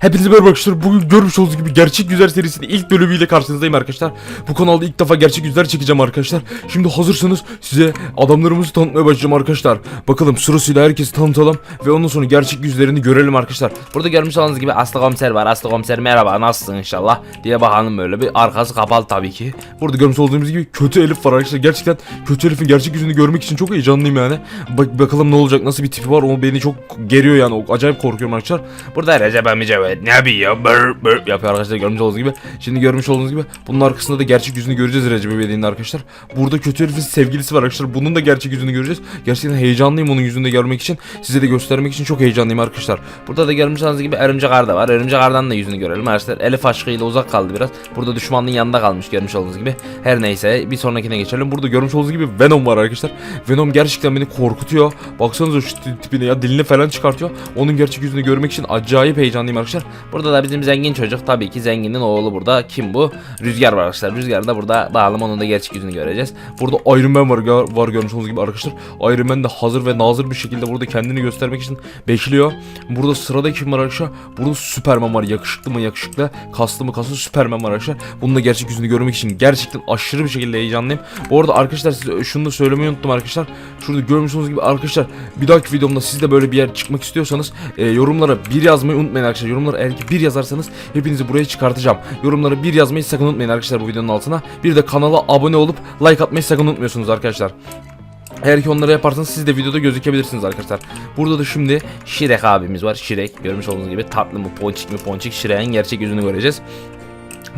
Hepinize merhaba arkadaşlar. Bugün görmüş olduğunuz gibi Gerçek Yüzler serisinin ilk bölümüyle karşınızdayım arkadaşlar. Bu kanalda ilk defa Gerçek Yüzler çekeceğim arkadaşlar. Şimdi hazırsanız size adamlarımızı tanıtmaya başlayacağım arkadaşlar. Bakalım sırasıyla herkesi tanıtalım ve ondan sonra gerçek yüzlerini görelim arkadaşlar. Burada görmüş olduğunuz gibi Aslı komiser var. Aslı komiser merhaba nasılsın inşallah diye bakalım böyle bir arkası kapalı tabii ki. Burada görmüş olduğunuz gibi kötü Elif var arkadaşlar. Gerçekten kötü Elif'in gerçek yüzünü görmek için çok heyecanlıyım yani. Bak bakalım ne olacak, nasıl bir tipi var. O beni çok geriyor yani. Acayip korkuyorum arkadaşlar. Burada Recep Amicevet ne yapıyor bır bır yapıyor arkadaşlar görmüş olduğunuz gibi. Şimdi görmüş olduğunuz gibi bunun arkasında da gerçek yüzünü göreceğiz Recep İvedik'in arkadaşlar. Burada kötü herifin sevgilisi var arkadaşlar. Bunun da gerçek yüzünü göreceğiz. Gerçekten heyecanlıyım onun yüzünü de görmek için. Size de göstermek için çok heyecanlıyım arkadaşlar. Burada da görmüş olduğunuz gibi Örümcek Arda var. Örümcek Arda'nın da yüzünü görelim arkadaşlar. Elif aşkıyla uzak kaldı biraz. Burada düşmanın yanında kalmış görmüş olduğunuz gibi. Her neyse bir sonrakine geçelim. Burada görmüş olduğunuz gibi Venom var arkadaşlar. Venom gerçekten beni korkutuyor. Baksanıza şu ti- tipine ya dilini falan çıkartıyor. Onun gerçek yüzünü görmek için acayip heyecanlıyım arkadaşlar. Burada da bizim zengin çocuk tabii ki zenginin oğlu burada. Kim bu? Rüzgar var arkadaşlar. Rüzgar da burada bağlım onun da gerçek yüzünü göreceğiz. Burada Iron Man var, gör- var görmüş olduğunuz gibi arkadaşlar. Iron Man de hazır ve nazır bir şekilde burada kendini göstermek için bekliyor. Burada sırada kim var arkadaşlar? Burada Superman var. Yakışıklı mı yakışıklı, kaslı mı kaslı Superman var arkadaşlar. Bunun da gerçek yüzünü görmek için gerçekten aşırı bir şekilde heyecanlıyım. Bu arada arkadaşlar size şunu da söylemeyi unuttum arkadaşlar. Şurada görmüş olduğunuz gibi arkadaşlar bir dahaki videomda siz de böyle bir yer çıkmak istiyorsanız e, yorumlara bir yazmayı unutmayın arkadaşlar. Yorumlara eğer ki bir yazarsanız hepinizi buraya çıkartacağım. Yorumlara bir yazmayı sakın unutmayın arkadaşlar bu videonun altına. Bir de kanala abone olup like atmayı sakın unutmuyorsunuz arkadaşlar. Eğer ki onları yaparsanız siz de videoda gözükebilirsiniz arkadaşlar. Burada da şimdi Şirek abimiz var. Şirek görmüş olduğunuz gibi tatlı mı ponçik mi ponçik Şirek'in gerçek yüzünü göreceğiz.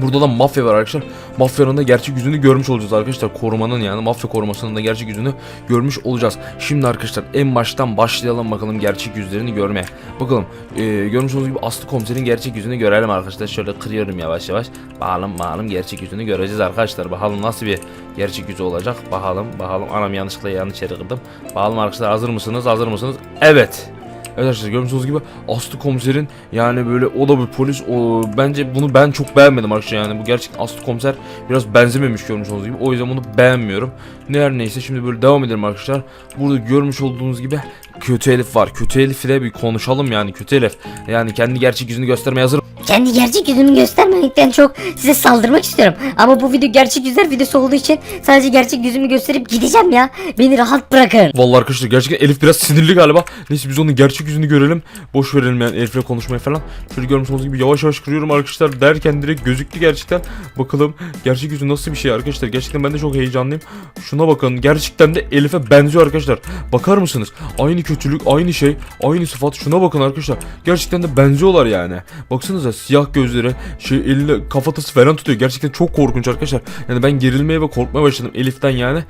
Burada da mafya var arkadaşlar. Mafyanın da gerçek yüzünü görmüş olacağız arkadaşlar. Korumanın yani mafya korumasının da gerçek yüzünü görmüş olacağız. Şimdi arkadaşlar en baştan başlayalım bakalım gerçek yüzlerini görmeye. Bakalım e, görmüş olduğunuz gibi Aslı komiserin gerçek yüzünü görelim arkadaşlar. Şöyle kırıyorum yavaş yavaş. Bakalım bakalım gerçek yüzünü göreceğiz arkadaşlar. Bakalım nasıl bir gerçek yüzü olacak. Bakalım bakalım. Anam yanlışlıkla yanlış yere kırdım. Bakalım arkadaşlar hazır mısınız? Hazır mısınız? Evet. Evet arkadaşlar görmüş olduğunuz gibi Aslı komiserin yani böyle o da bir polis o bence bunu ben çok beğenmedim arkadaşlar yani bu gerçekten Aslı komiser biraz benzememiş görmüş olduğunuz gibi o yüzden bunu beğenmiyorum. Ne her neyse şimdi böyle devam edelim arkadaşlar. Burada görmüş olduğunuz gibi kötü Elif var. Kötü Elif ile bir konuşalım yani kötü Elif. Yani kendi gerçek yüzünü göstermeye hazır Kendi gerçek yüzümü göstermedikten çok size saldırmak istiyorum. Ama bu video gerçek yüzler videosu olduğu için sadece gerçek yüzümü gösterip gideceğim ya. Beni rahat bırakın. Vallahi arkadaşlar gerçekten Elif biraz sinirli galiba. Neyse biz onun gerçek yüzünü görelim. Boş verelim yani Elif'le konuşmayı falan. Şöyle görmüş olduğunuz gibi yavaş yavaş kırıyorum arkadaşlar derken direkt gözüktü gerçekten. Bakalım gerçek yüzü nasıl bir şey arkadaşlar. Gerçekten ben de çok heyecanlıyım. Şuna bakın gerçekten de Elif'e benziyor arkadaşlar. Bakar mısınız? Aynı kötülük, aynı şey, aynı sıfat. Şuna bakın arkadaşlar. Gerçekten de benziyorlar yani. Baksanıza siyah gözleri, şey eline kafatası falan tutuyor. Gerçekten çok korkunç arkadaşlar. Yani ben gerilmeye ve korkmaya başladım Elif'ten yani.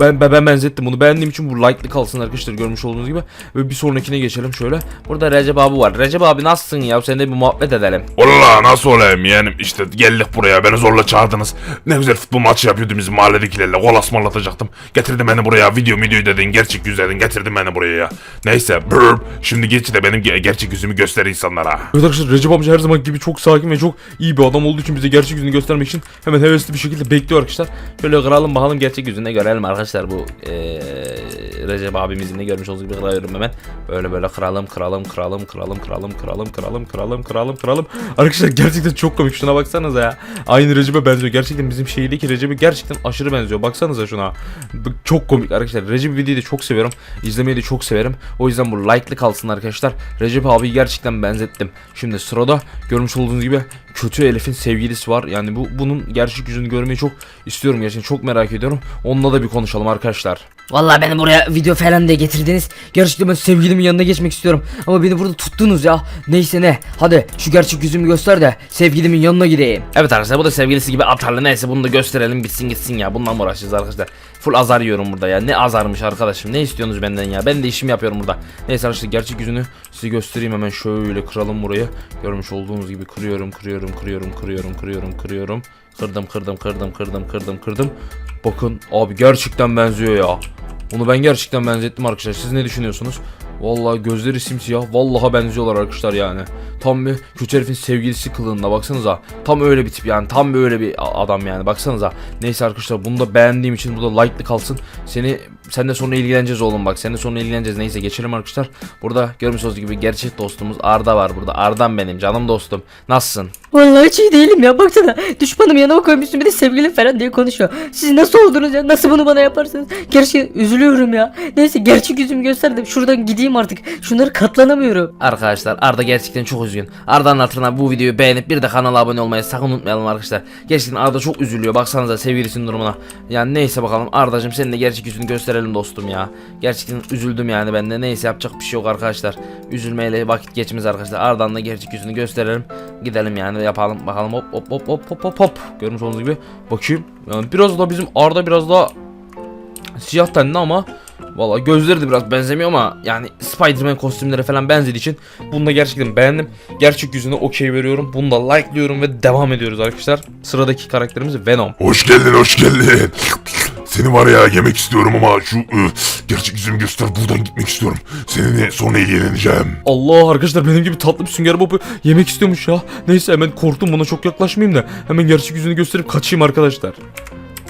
Ben, ben, ben benzettim bunu. Beğendiğim için bu like'lı kalsın arkadaşlar görmüş olduğunuz gibi. Ve bir sonrakine geçelim şöyle. Burada Recep abi var. Recep abi nasılsın ya? Seninle bir muhabbet edelim. Valla nasıl olayım yeğenim işte geldik buraya beni zorla çağırdınız. Ne güzel futbol maçı yapıyordum bizim mahalledekilerle gol ısmarlatacaktım. Getirdin beni buraya video video dedin gerçek yüz dedin getirdin beni buraya ya. Neyse brr, şimdi geç de benim ge- gerçek yüzümü göster insanlara. Evet arkadaşlar Recep amca her zaman gibi çok sakin ve çok iyi bir adam olduğu için bize gerçek yüzünü göstermek için hemen hevesli bir şekilde bekliyor arkadaşlar. Şöyle kıralım bakalım gerçek yüzünü görelim arkadaşlar bu eee Recep abimizin de görmüş olduğunuz gibi kırıyorum hemen. Böyle böyle kıralım kıralım kıralım kıralım kıralım kıralım kıralım kıralım kıralım kıralım. Arkadaşlar gerçekten çok komik şuna baksanıza ya. Aynı Recep'e benziyor. Gerçekten bizim şehirdeki Recep'e gerçekten aşırı benziyor. Baksanıza şuna. Çok komik arkadaşlar. Recep videoyu da çok seviyorum. İzlemeyi de çok severim. O yüzden bu like'lı kalsın arkadaşlar. Recep abiyi gerçekten benzettim. Şimdi sırada görmüş olduğunuz gibi kötü Elif'in sevgilisi var. Yani bu bunun gerçek yüzünü görmeyi çok istiyorum gerçekten. Çok merak ediyorum. Onunla da bir konuşalım arkadaşlar. Vallahi beni buraya video falan diye getirdiniz. Gerçekten ben sevgilimin yanına geçmek istiyorum. Ama beni burada tuttunuz ya. Neyse ne. Hadi şu gerçek yüzümü göster de sevgilimin yanına gideyim. Evet arkadaşlar bu da sevgilisi gibi atarlı neyse bunu da gösterelim bitsin gitsin ya bundan mı uğraşacağız arkadaşlar Full azar yiyorum burada ya ne azarmış arkadaşım ne istiyorsunuz benden ya ben de işimi yapıyorum burada Neyse arkadaşlar gerçek yüzünü size göstereyim hemen şöyle kıralım burayı. Görmüş olduğunuz gibi kırıyorum, kırıyorum, kırıyorum, kırıyorum, kırıyorum, kırıyorum. Kırdım, kırdım, kırdım, kırdım, kırdım, kırdım. Bakın abi gerçekten benziyor ya. Bunu ben gerçekten benzettim arkadaşlar. Siz ne düşünüyorsunuz? Vallahi gözleri simsiyah. Vallahi benziyorlar arkadaşlar yani. Tam bir kötü herifin sevgilisi kılığında baksanıza. Tam öyle bir tip yani. Tam böyle bir adam yani baksanıza. Neyse arkadaşlar bunu da beğendiğim için bu da like'lı kalsın. Seni sen de sonra ilgileneceğiz oğlum bak. Sen de sonra ilgileneceğiz. Neyse geçelim arkadaşlar. Burada görmüş olduğunuz gibi gerçek dostumuz Arda var burada. Arda'm benim canım dostum. Nasılsın? Vallahi hiç iyi değilim ya baksana düşmanım yanıma koymuşsun bir de sevgilim falan diye konuşuyor. Siz nasıl oldunuz ya nasıl bunu bana yaparsınız? Gerçekten üzülüyorum ya. Neyse gerçek yüzümü gösterdim şuradan gideyim artık. Şunları katlanamıyorum. Arkadaşlar Arda gerçekten çok üzgün. Arda'nın hatırına bu videoyu beğenip bir de kanala abone olmayı sakın unutmayalım arkadaşlar. Gerçekten Arda çok üzülüyor. Baksanıza sevgilisinin durumuna. Yani neyse bakalım Arda'cığım senin de gerçek yüzünü gösterelim dostum ya. Gerçekten üzüldüm yani ben de. Neyse yapacak bir şey yok arkadaşlar. Üzülmeyle vakit geçmez arkadaşlar. Arda'nın da gerçek yüzünü gösterelim. Gidelim yani yapalım bakalım hop hop hop hop hop hop hop. Görmüş olduğunuz gibi. Bakayım. Yani biraz da bizim Arda biraz daha siyah tenli ama Valla gözleri de biraz benzemiyor ama yani Spider-Man kostümleri falan benzediği için bunu da gerçekten beğendim. Gerçek yüzüne okey veriyorum. Bunu da like'lıyorum ve devam ediyoruz arkadaşlar. Sıradaki karakterimiz Venom. Hoş geldin hoş geldin. Seni var ya yemek istiyorum ama şu ı, gerçek yüzümü göster buradan gitmek istiyorum. Seninle sonra ilgileneceğim. Allah arkadaşlar benim gibi tatlı bir sünger bobu yemek istiyormuş ya. Neyse hemen korktum buna çok yaklaşmayayım da hemen gerçek yüzünü gösterip kaçayım arkadaşlar.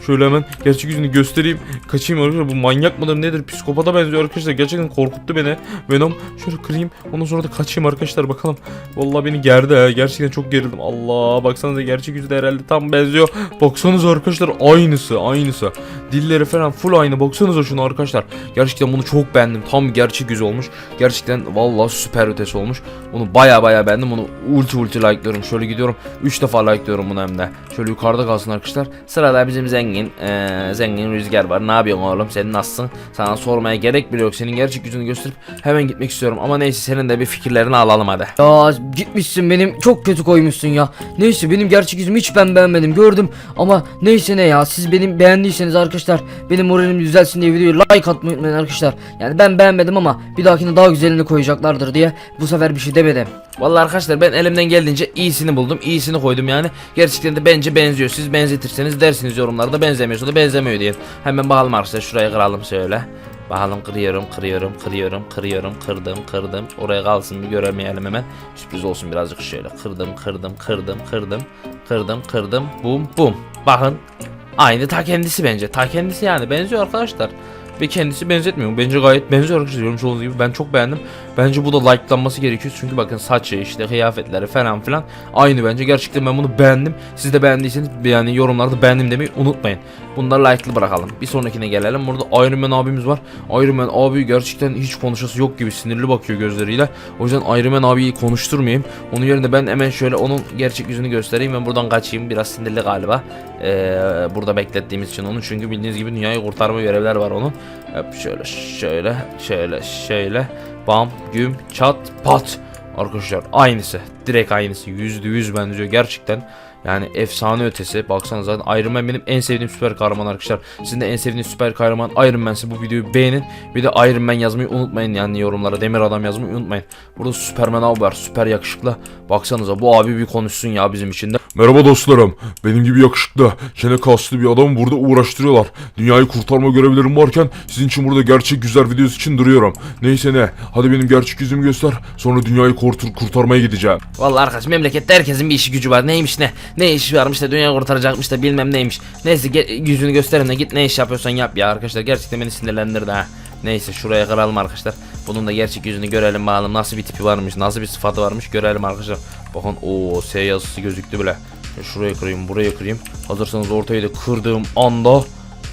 Şöyle hemen gerçek yüzünü göstereyim. Kaçayım arkadaşlar. Bu manyak mıdır nedir? Psikopata benziyor arkadaşlar. Gerçekten korkuttu beni. Venom. Şöyle kırayım. Ondan sonra da kaçayım arkadaşlar. Bakalım. Vallahi beni gerdi ha. Gerçekten çok gerildim. Allah. Baksanıza gerçek yüzü de herhalde tam benziyor. Baksanıza arkadaşlar. Aynısı. Aynısı. Dilleri falan full aynı. Baksanıza şunu arkadaşlar. Gerçekten bunu çok beğendim. Tam gerçek yüz olmuş. Gerçekten vallahi süper ötesi olmuş. Bunu baya baya beğendim. Bunu ulti ulti like'lıyorum. Şöyle gidiyorum. 3 defa like'lıyorum bunu hem de. Şöyle yukarıda kalsın arkadaşlar. Sırada bizim zengin eee, zengin rüzgar var. Ne yapıyorsun oğlum? Sen nasılsın? Sana sormaya gerek bile yok. Senin gerçek yüzünü gösterip hemen gitmek istiyorum. Ama neyse senin de bir fikirlerini alalım hadi. Ya gitmişsin benim çok kötü koymuşsun ya. Neyse benim gerçek yüzümü hiç ben beğenmedim gördüm. Ama neyse ne ya siz benim beğendiyseniz arkadaşlar benim moralim düzelsin diye videoyu like atmayı unutmayın arkadaşlar. Yani ben beğenmedim ama bir dahakine daha güzelini koyacaklardır diye bu sefer bir şey demedim. Vallahi arkadaşlar ben elimden geldiğince iyisini buldum. iyisini koydum yani. Gerçekten de bence benziyor. Siz benzetirseniz dersiniz yorumlarda benzemiyorsa da benzemiyor diye. Hemen bakalım arkadaşlar şuraya kıralım şöyle. Bakalım kırıyorum, kırıyorum, kırıyorum, kırıyorum, kırdım, kırdım. Oraya kalsın bir göremeyelim hemen. Sürpriz olsun birazcık şöyle. Kırdım, kırdım, kırdım, kırdım, kırdım, kırdım. Bum, bum. Bakın. Aynı ta kendisi bence. Ta kendisi yani benziyor arkadaşlar. Ve kendisi benzetmiyor. Bence gayet benziyor arkadaşlar. Görmüş olduğunuz gibi ben çok beğendim. Bence bu da like'lanması gerekiyor. Çünkü bakın saçı işte kıyafetleri falan filan aynı bence. Gerçekten ben bunu beğendim. Siz de beğendiyseniz yani yorumlarda beğendim demeyi unutmayın. Bunları like'lı bırakalım. Bir sonrakine gelelim. Burada Iron Man abimiz var. Iron Man abi gerçekten hiç konuşası yok gibi sinirli bakıyor gözleriyle. O yüzden Iron Man abiyi konuşturmayayım. Onun yerine ben hemen şöyle onun gerçek yüzünü göstereyim. Ben buradan kaçayım. Biraz sinirli galiba. Ee, burada beklettiğimiz için onu. Çünkü bildiğiniz gibi dünyayı kurtarma görevler var onun. Hep şöyle şöyle şöyle şöyle. Bam güm çat pat. Arkadaşlar aynısı. Direkt aynısı. Yüzde yüz benziyor gerçekten yani efsane ötesi baksanıza zaten Iron Man benim en sevdiğim süper kahraman arkadaşlar sizin de en sevdiğiniz süper kahraman Iron Man'se bu videoyu beğenin bir de Iron Man yazmayı unutmayın yani yorumlara demir adam yazmayı unutmayın burada Superman abi var süper yakışıklı baksanıza bu abi bir konuşsun ya bizim için de Merhaba dostlarım. Benim gibi yakışıklı, çene kaslı bir adamı burada uğraştırıyorlar. Dünyayı kurtarma görevlerim varken sizin için burada gerçek güzel videosu için duruyorum. Neyse ne. Hadi benim gerçek yüzümü göster. Sonra dünyayı kurtar kurtarmaya gideceğim. Vallahi arkadaş memlekette herkesin bir işi gücü var. Neymiş ne? Ne işi varmış da dünya kurtaracakmış da bilmem neymiş. Neyse yüzünü gösterin de git ne iş yapıyorsan yap ya arkadaşlar. Gerçekten beni sinirlendirdi ha. Neyse şuraya kıralım arkadaşlar. Bunun da gerçek yüzünü görelim bakalım nasıl bir tipi varmış, nasıl bir sıfatı varmış görelim arkadaşlar. Bakın o S yazısı gözüktü bile. Şuraya kırayım, buraya kırayım. Hazırsanız ortayı da kırdığım anda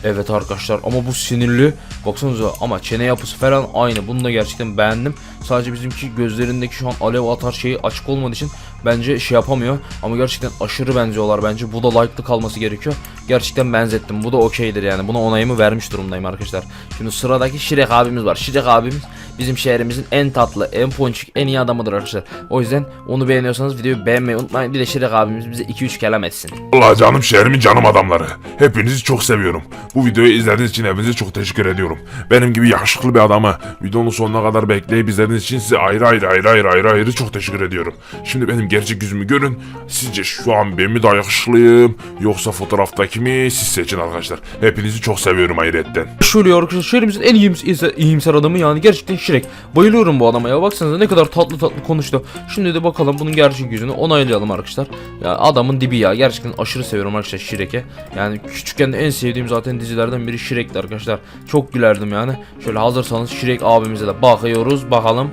Evet arkadaşlar ama bu sinirli. Baksanıza ama çene yapısı falan aynı. Bunu da gerçekten beğendim. Sadece bizimki gözlerindeki şu an alev atar şeyi açık olmadığı için bence şey yapamıyor. Ama gerçekten aşırı benziyorlar bence. Bu da like'lı kalması gerekiyor. Gerçekten benzettim. Bu da okeydir yani. Buna onayımı vermiş durumdayım arkadaşlar. Şimdi sıradaki Şirek abimiz var. Şirek abimiz bizim şehrimizin en tatlı, en ponçik, en iyi adamıdır arkadaşlar. O yüzden onu beğeniyorsanız videoyu beğenmeyi unutmayın. Bir de Şirek abimiz bize 2-3 kelam etsin. Allah canım şehrimin canım adamları. Hepinizi çok seviyorum. Bu videoyu izlediğiniz için hepinize çok teşekkür ediyorum. Benim gibi yakışıklı bir adamı videonun sonuna kadar bekleyip izlediğiniz için size ayrı ayrı ayrı ayrı ayrı ayrı çok teşekkür ediyorum. Şimdi benim gerçek yüzümü görün. Sizce şu an ben mi daha yakışıklıyım yoksa fotoğraftaki mi siz seçin arkadaşlar. Hepinizi çok seviyorum hayretten. Şöyle arkadaşlar şehrimizin en iyimser, iyimser adamı yani gerçekten Şirek. Bayılıyorum bu adama ya baksanıza ne kadar tatlı tatlı konuştu. Şimdi de bakalım bunun gerçek yüzünü onaylayalım arkadaşlar. Ya adamın dibi ya gerçekten aşırı seviyorum arkadaşlar Şirek'e. Yani küçükken de en sevdiğim zaten dizilerden biri Şirek'ti arkadaşlar. Çok gülerdim yani. Şöyle hazırsanız Şirek abimize de bakıyoruz bakalım.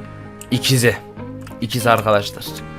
İkizi. İkizi arkadaşlar.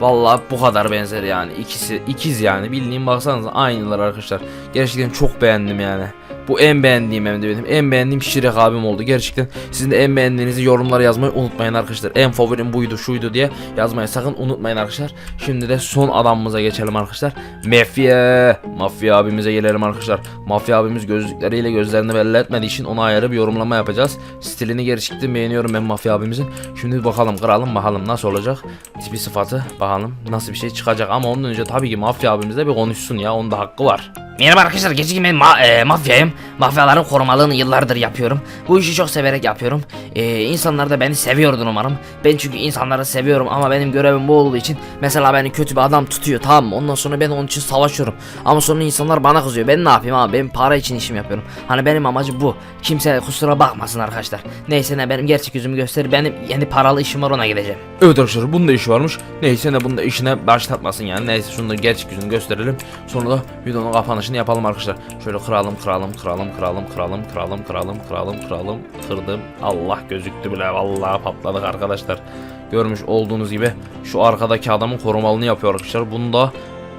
Vallahi bu kadar benzer yani ikisi ikiz yani bildiğim baksanıza aynılar arkadaşlar. Gerçekten çok beğendim yani. Bu en beğendiğim hem de benim. En beğendiğim Şirek abim oldu. Gerçekten sizin de en beğendiğinizi yorumlara yazmayı unutmayın arkadaşlar. En favorim buydu şuydu diye yazmayı sakın unutmayın arkadaşlar. Şimdi de son adamımıza geçelim arkadaşlar. Mafya. Mafya abimize gelelim arkadaşlar. Mafya abimiz gözlükleriyle gözlerini belli etmediği için ona ayrı bir yorumlama yapacağız. Stilini gerçekten beğeniyorum ben Mafya abimizin. Şimdi bakalım kıralım bakalım nasıl olacak. Tipi sıfatı bakalım nasıl bir şey çıkacak. Ama ondan önce tabii ki Mafya abimiz de bir konuşsun ya. Onun da hakkı var. Merhaba arkadaşlar gerçekten ben ma- e, mafyayım. Mafyaların korumalığını yıllardır yapıyorum. Bu işi çok severek yapıyorum. E, insanlar da beni seviyordur umarım. Ben çünkü insanları seviyorum ama benim görevim bu olduğu için mesela beni kötü bir adam tutuyor tamam mı? Ondan sonra ben onun için savaşıyorum. Ama sonra insanlar bana kızıyor. Ben ne yapayım abi? Ben para için işim yapıyorum. Hani benim amacım bu. Kimse kusura bakmasın arkadaşlar. Neyse ne benim gerçek yüzümü göster. Benim yeni paralı işim var ona gideceğim. Evet arkadaşlar bunun da işi varmış. Neyse ne bunun da işine başlatmasın yani. Neyse şunu da gerçek yüzünü gösterelim. Sonra da videonun kapanışını yapalım arkadaşlar. Şöyle kıralım kıralım kıralım kıralım kıralım kıralım kıralım kıralım kıralım kırdım. Allah gözüktü bile vallahi patladık arkadaşlar. Görmüş olduğunuz gibi şu arkadaki adamın korumalını yapıyor arkadaşlar. Bunu da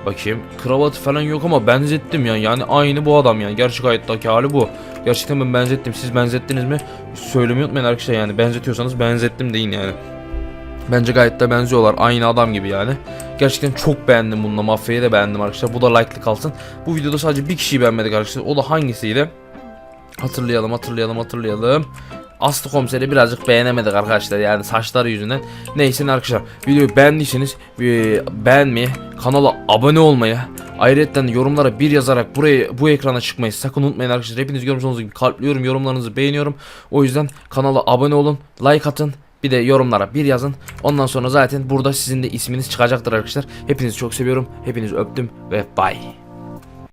bakayım kravatı falan yok ama benzettim ya. Yani aynı bu adam yani. Gerçek hayattaki hali bu. Gerçekten ben benzettim. Siz benzettiniz mi? Söylemeyi unutmayın arkadaşlar yani. Benzetiyorsanız benzettim deyin yani. Bence gayet de benziyorlar. Aynı adam gibi yani. Gerçekten çok beğendim bununla. Mafyayı da beğendim arkadaşlar. Bu da like'lı kalsın. Bu videoda sadece bir kişiyi beğenmedik arkadaşlar. O da hangisiydi? Hatırlayalım, hatırlayalım, hatırlayalım. Aslı komiseri birazcık beğenemedik arkadaşlar yani saçları yüzünden. Neyse arkadaşlar videoyu beğendiyseniz e, beğenmeyi, kanala abone olmayı, ayrıca yorumlara bir yazarak buraya bu ekrana çıkmayı sakın unutmayın arkadaşlar. Hepiniz görmüş olduğunuz gibi kalpliyorum, yorumlarınızı beğeniyorum. O yüzden kanala abone olun, like atın. Bir de yorumlara bir yazın. Ondan sonra zaten burada sizin de isminiz çıkacaktır arkadaşlar. Hepinizi çok seviyorum. Hepinizi öptüm ve bye.